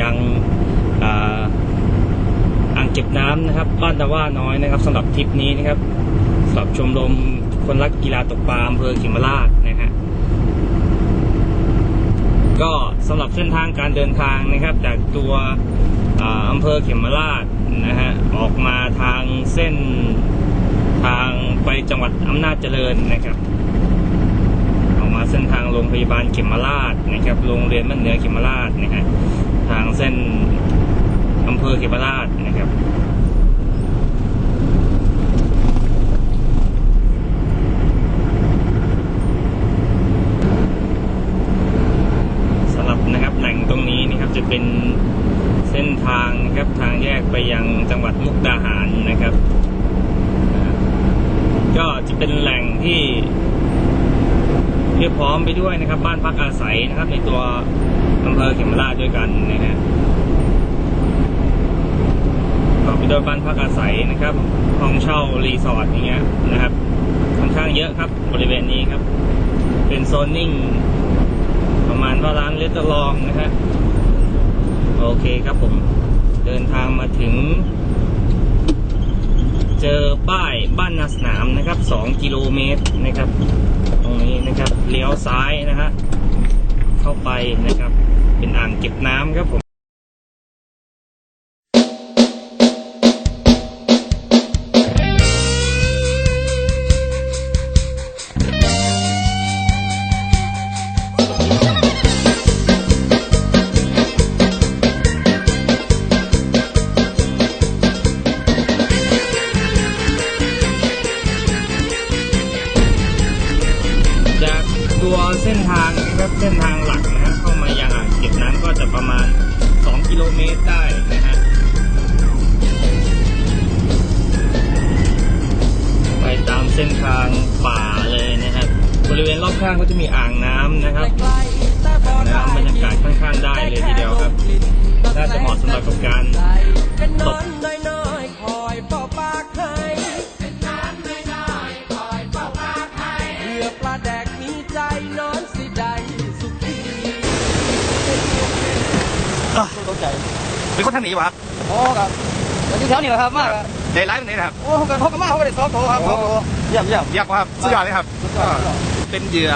ยังอ่างเก็บน้ำนะครับบ้านตะว่าน้อยนะครับสำหรับทริปนี้นะครับสำหรับชมรมคนรักกีฬาตกปลาอำเภอเขมราชนะฮะก็สำหรับเส้นทางการเดินทางนะครับ จากตัวอ่าอำเภอเขมราชนะฮะออกมาทางเส้นทางไปจังหวัดอำนาจเจริญนะครับ ออกมาเส้นทางโรงพยาบาลเขมราชนะครับโรงเรียนบ้านเหนือเขมราชนะฮะ ทางเส้นอำเภอเขมราชนะครับสำหรับนะครับแหล่งตรงนี้นะครับจะเป็นเส้นทางนะครับทางแยกไปยังจังหวัดมุกดาหารนะครับ ก็จะเป็นแหล่งที่เรียบพร้อมไปด้วยนะครับ บ้านพักอาศัยนะครับในตัว อำเภอเขมราชด้วยกันนะฮะต่อไปด้วยบ้านพักอาศัยนะครับ ห้องเช่ารีสอร์ทอย่างเงี้ยนะครับ ค่อนข้างเยอะครับบริเวณนี้ครับ เป็นโซนนิ่ง ประมาณว่าร้านเลตลองนะฮะโอเคครับผมเดินทางมาถึง เจอป้ายบ้านนาสนามนะครับ 2 กิโลเมตรนะครับ ตรงนี้นะครับเลี้ยวซ้ายนะฮะเข้าไปนะครับ เป็นอ่างเก็บน้ำครับผมจากตัวเส้นทางนะครับเส้นทางหลักนะฮะเข้ามายังอ่าง ก็จะประมาณ 2 กิโลเมตรได้นะฮะไปตามเส้นทางป่าเลยนะครับ บริเวณรอบข้างก็จะมีอ่างน้ำนะครับน้ำบรรยากาศค่อนข้างได้เลยทีเดียวครับ น่าจะเหมาะสำหรับกับการตก เข้าใจเป็นคนทางนี้วะครับโอ้ครับมันอยู่แถวนี้แหละครับมากครับในไลฟ์นี้นะครับโอ้เขาก็เขาก็มาเขาก็ได้สองโตครับสองโตเยี่ยมเยี่ยมเยี่ยมครับสุดยอดเลยครับ สุดยอดสุดยอด เป็นเหยื่อ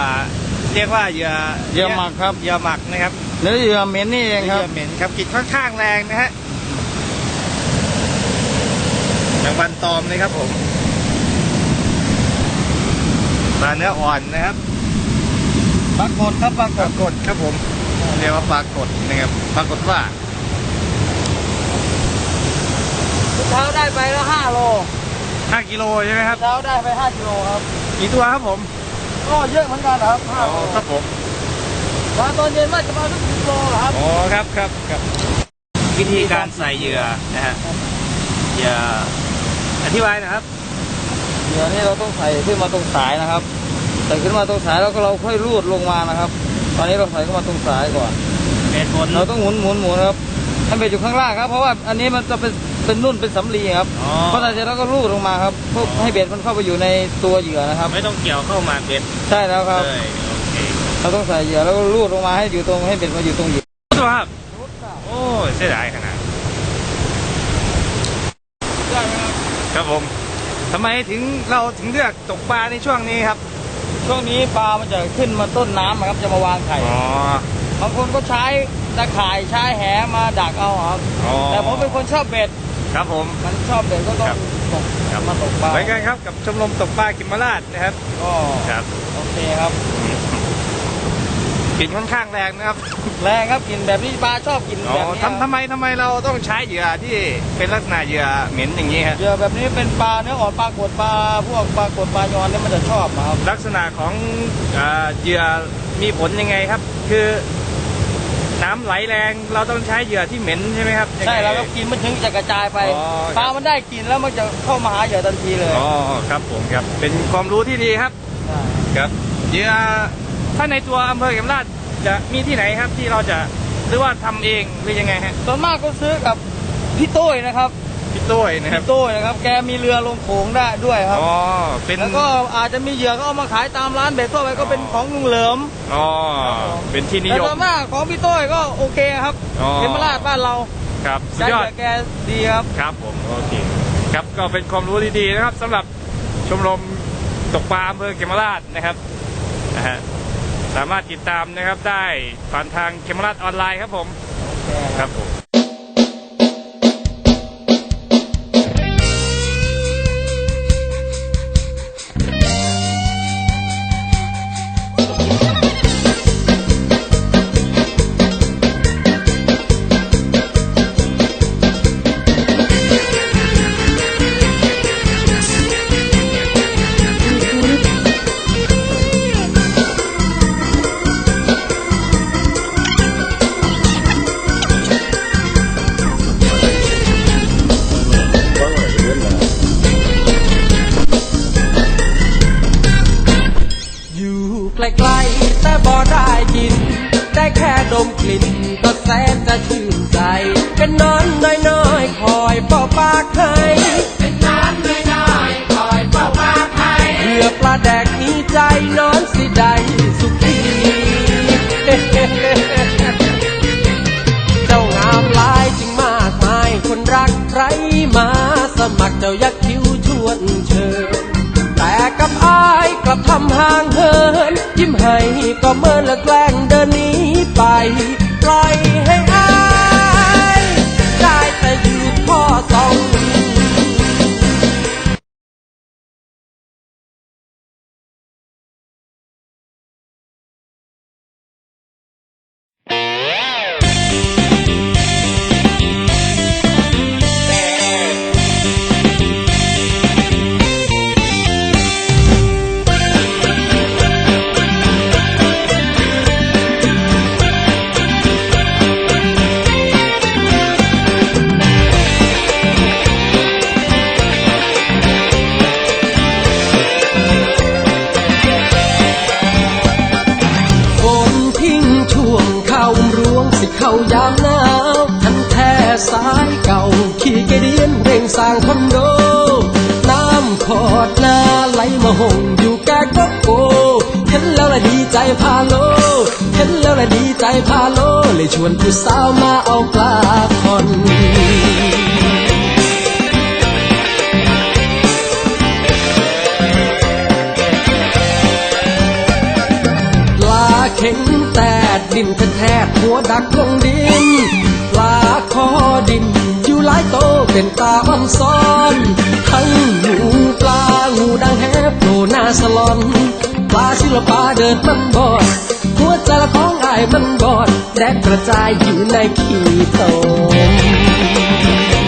เรียกว่าเหยื่อเหยื่อหมักครับ เหยื่อหมักนะครับเนื้อเยื่อเหม็นนี่เองเหครับยื่อเหม็นครับกลิ่นค่อนข้างแรงนะฮะอย่างวันตอมเลยครับผมปลาเนื้ออ่อนนะครับ ปรากฏครับปรากปฏลากดครับผม เรียกว่าปลากดนะครับปลากดว่าเช้าได้ไปแล้วห้าโล5กิโลใช่ไหมครับเช้าได้ไปห้ากิโลครับกี่ตัวครับผมก็เยอะเหมือนกันครับห้าอ๋อโลครับผมมาตอนเย็นว่าจะมาสักสิบโลเหรอครับอ๋อครับครับครับ วิธีการใส่เหยื่อนะฮะเหยื่ออธิบายนะครับเหยื่อนี่เราต้องใส่ขึ้นมาตรงสายนะครับใส่ขึ้นมาตรงสายแล้วก็เราค่อยรูดลงมานะครับ ตอนนี้เราใส่ขึ้นมาตรงสายก่อนเป็นผลเราต้องหมุนหมุนหมุนครับให้เบ็ดอยู่ข้างล่างครับ เพราะว่าอันนี้มันจะเป็นเป็นนุ่นเป็นสำลีครับอ๋อพอใส่เสร็จแล้วก็รูดลงมาครับเพื่อให้เบ็ดมันเข้าไปอยู่ในตัวเหยื่อนะครับ ไม่ต้องเกี่ยวเข้ามาเบ็ดใช่แล้วครับเลยโอเคเราต้องใส่เหยื่อแล้วก็รูดลงมาให้อยู่ตรงให้เบ็ดมาอยู่ตรงเหยื่อตัวครับโอ้ยเสียดายขนาดครับผมทำไมถึงเราถึงเลือกตกปลาในช่วงนี้ครับ ช่วงนี้ปลามันจะขึ้นมาต้นน้ำครับจะมาวางไข่อ๋อบางคนก็ใช้ตะข่ายใช้แหมาดักเอาครับอ๋อแต่ผมเป็นคนชอบเบ็ด ครับผม มันชอบเบ็ดก็ต้องครับ ตกครับมาตกปลาเหมือนกันครับกับชมรมตกปลากิมมาราชนะครับ ก็ครับ โอเคครับ กลิ่นค่อนข้างแรงนะครับแรงครับกินแบบนี้ปลาชอบกินอ๋อแบบนี้ทำทำไมทำไมเราต้องใช้เหยื่อที่เป็นลักษณะเหยื่อเหม็นอย่างนี้ฮะเหยื่อแบบนี้เป็นปลาเนื้ออ่อนปลากดปลาพวกปลากดปลายอนเนี่ยมันจะชอบนะครับลักษณะของอ่าเหยื่อมีผลยังไงครับ คือน้ำไหลแรงเราต้องใช้เหยื่อที่เหม็นใช่ไหมครับยังไงใช่แล้วครับกินมันถึงจะกระจายไปอ๋อปลามันได้กินแล้วมันจะเข้ามาหาเหยื่อทันทีเลยอ๋อครับผมครับเป็นความรู้ที่ดีครับใช่ครับเหยื่อ ถ้าในตัวอำเภอเขมราชจะมีที่ไหนครับที่เราจะหรือว่าทำเองหรือยังไงฮะส่วนมากก็ซื้อกับพี่ตุ้ยนะครับพี่โต้ยนะครับโต้ยนะครับ แกมีเรือลงโขงได้ด้วยครับ อ๋อเป็น แล้วก็อาจจะมีเหยื่อก็เอามาขายตามร้านเบ็ดทั่วไปก็เป็นของลุงเหลิมอ๋อเป็นที่นิแต่ยส่มวนมากของพี่โต้ยก็โอเคครับอ๋อ เขมราชบ้านเราครับสุดใช้ยเหอด ยื่อแกดีครับ ครับผมโอเคครับก็เป็นความรู้ดีๆนะครับสำหรับชมรมตกปลาอำเภอเขมราชนะครับนะฮะ สามารถติดตามนะครับได้ผ่านทางเขมราชออนไลน์ครับผม ครับผม แต่บ่ได้ยิน ได้แค่ดมกลิ่นก็แสนจะชื่นใจ เป็นนอนน้อย ให้ก็เมินและแกล้ สายเก่า ขี่เกเดียนเร่งสร้างคอนโด น้ำขอดนาไหลมาหงอยู่แก่ก็โกเห็นแล้วละดีใจพาโล เห็นแล้วละดีใจพาโล เลยชวนผู้สาวมาเอาปลาคอนปลาเข็งแต่ดินแทบหัวดักลงดิน เป็นตาอ้อมซ้อนทั้งหนูปลางูดังแฮบโผล่หน้าสลอนปลาศิลปลาเดินมันบอดหัวใจละของอายมันบอดแดดกระจายอยู่ในขี้โตม